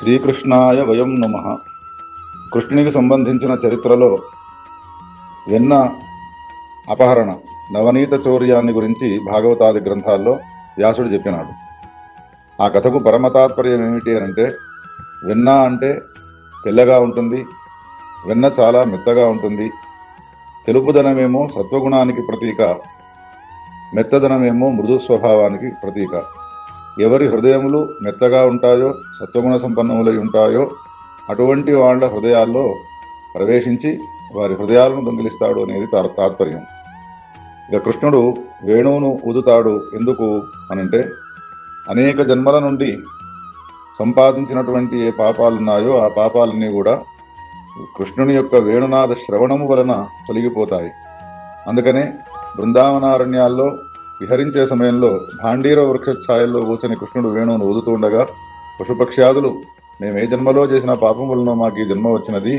శ్రీకృష్ణాయ వయం నమ. కృష్ణునికి సంబంధించిన చరిత్రలో వెన్న అపహరణ నవనీత చౌర్యాన్ని గురించి భాగవతాది గ్రంథాల్లో వ్యాసుడు చెప్పినాడు. ఆ కథకు పరమతాత్పర్యం ఏమిటి అని అంటే వెన్న అంటే తెల్లగా ఉంటుంది వెన్న చాలా మెత్తగా ఉంటుంది. తెలుపుదనమేమో సత్వగుణానికి ప్రతీక మెత్తదనమేమో మృదు స్వభావానికి ప్రతీక. ఎవరి హృదయములు మెత్తగా ఉంటాయో సత్వగుణ సంపన్నములై ఉంటాయో అటువంటి వాళ్ళ హృదయాల్లో ప్రవేశించి వారి హృదయాలను దొంగిలిస్తాడు అనేది తా- తాత్పర్యం. ఇక కృష్ణుడు వేణువును ఊదుతాడు ఎందుకు అనంటే అనేక జన్మల నుండి సంపాదించినటువంటి ఏ పాపాలున్నాయో ఆ పాపాలన్నీ కూడా కృష్ణుని యొక్క వేణునాద శ్రవణము వలన తొలగిపోతాయి. అందుకనే బృందావనారణ్యాల్లో విహరించే సమయంలో భాండీర వృక్ష ఛాయల్లో కూర్చొని కృష్ణుడు వేణువును ఊదుతూ ఉండగా పశుపక్ష్యాదులు మేము ఏ జన్మలో చేసిన పాపం వలన మాకు ఈ జన్మ వచ్చినది.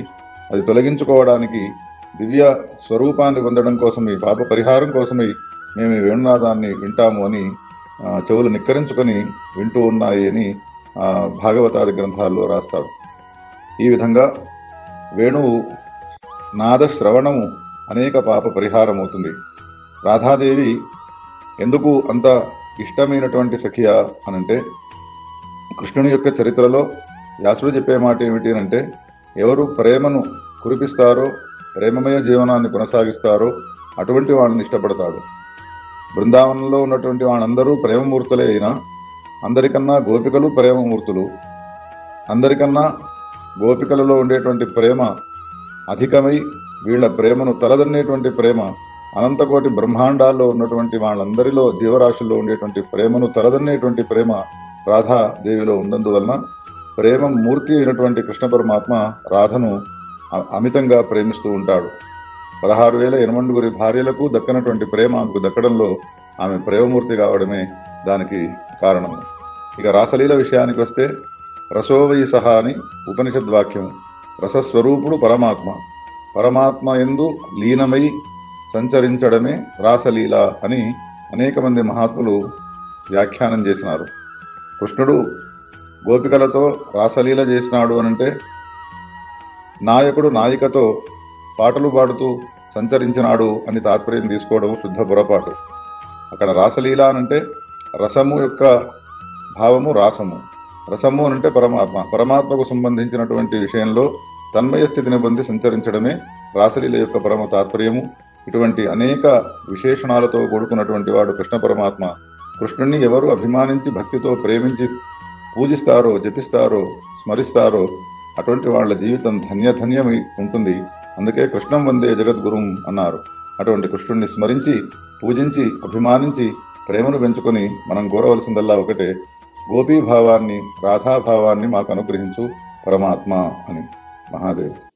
అది తొలగించుకోవడానికి దివ్య స్వరూపాన్ని పొందడం కోసమై పాప పరిహారం కోసమై మేము ఈ వేణునాదాన్ని వింటాము అని చెవులు నిక్కరించుకొని వింటూ ఉన్నాయి అని భాగవతాది గ్రంథాల్లో రాస్తాడు. ఈ విధంగా వేణువు నాద శ్రవణము అనేక పాప పరిహారం అవుతుంది రాధాదేవి ఎందుకు అంత ఇష్టమైనటువంటి సఖియ అనంటే కృష్ణుని యొక్క చరిత్రలో వ్యాసుడు చెప్పే మాట ఏమిటి అంటే ఎవరు ప్రేమను కురిపిస్తారో ప్రేమమయ జీవనాన్ని కొనసాగిస్తారో అటువంటి వాళ్ళని ఇష్టపడతాడు. బృందావనంలో ఉన్నటువంటి వాళ్ళందరూ ప్రేమమూర్తులే అయినా అందరికన్నా గోపికలు ప్రేమమూర్తులు. అందరికన్నా గోపికలలో ఉండేటువంటి ప్రేమ అధికమై వీళ్ళ ప్రేమను తలదన్నేటువంటి ప్రేమ అనంతకోటి బ్రహ్మాండాల్లో ఉన్నటువంటి వాళ్ళందరిలో జీవరాశుల్లో ఉండేటువంటి ప్రేమను తలదన్నేటువంటి ప్రేమ రాధాదేవిలో ఉన్నందువలన ప్రేమ మూర్తి అయినటువంటి కృష్ణ పరమాత్మ రాధను అమితంగా ప్రేమిస్తూ ఉంటాడు. పదహారు వేల ఎనమండుగురి భార్యలకు దక్కనటువంటి ప్రేమ ఆమెకు దక్కడంలో ఆమె ప్రేమమూర్తి కావడమే దానికి కారణం. ఇక రాసలీల విషయానికి వస్తే రసోవయి సహా అని ఉపనిషద్ వాక్యం రసస్వరూపుడు పరమాత్మ. పరమాత్మ ఎందు లీనమై సంచరించడమే రాసలీల అని అనేక మంది మహాత్ములు వ్యాఖ్యానం చేసినారు. కృష్ణుడు గోపికలతో రాసలీల చేసినాడు అనంటే నాయకుడు నాయికతో పాటలు పాడుతూ సంచరించినాడు అని తాత్పర్యం తీసుకోవడం శుద్ధ పొరపాటు. అక్కడ రాసలీల అనంటే రసము యొక్క భావము రాసము. రసము అనంటే పరమాత్మ. పరమాత్మకు సంబంధించినటువంటి విషయంలో తన్మయ స్థితిని పొంది సంచరించడమే రాసలీల యొక్క పరమ తాత్పర్యము. ఇటువంటి అనేక విశేషణాలతో కూడుకున్నటువంటి వాడు కృష్ణ పరమాత్మ. కృష్ణుణ్ణి ఎవరు అభిమానించి భక్తితో ప్రేమించి పూజిస్తారో జపిస్తారో స్మరిస్తారో అటువంటి వాళ్ళ జీవితం ధన్యధన్యమై ఉంటుంది. అందుకే కృష్ణం వందే జగద్గురుం అన్నారు. అటువంటి కృష్ణుణ్ణి స్మరించి పూజించి అభిమానించి ప్రేమను పెంచుకొని మనం కోరవలసిందల్లా ఒకటే. గోపీభావాన్ని రాధాభావాన్ని మాకు అనుగ్రహించు పరమాత్మ అని. మహాదేవ్.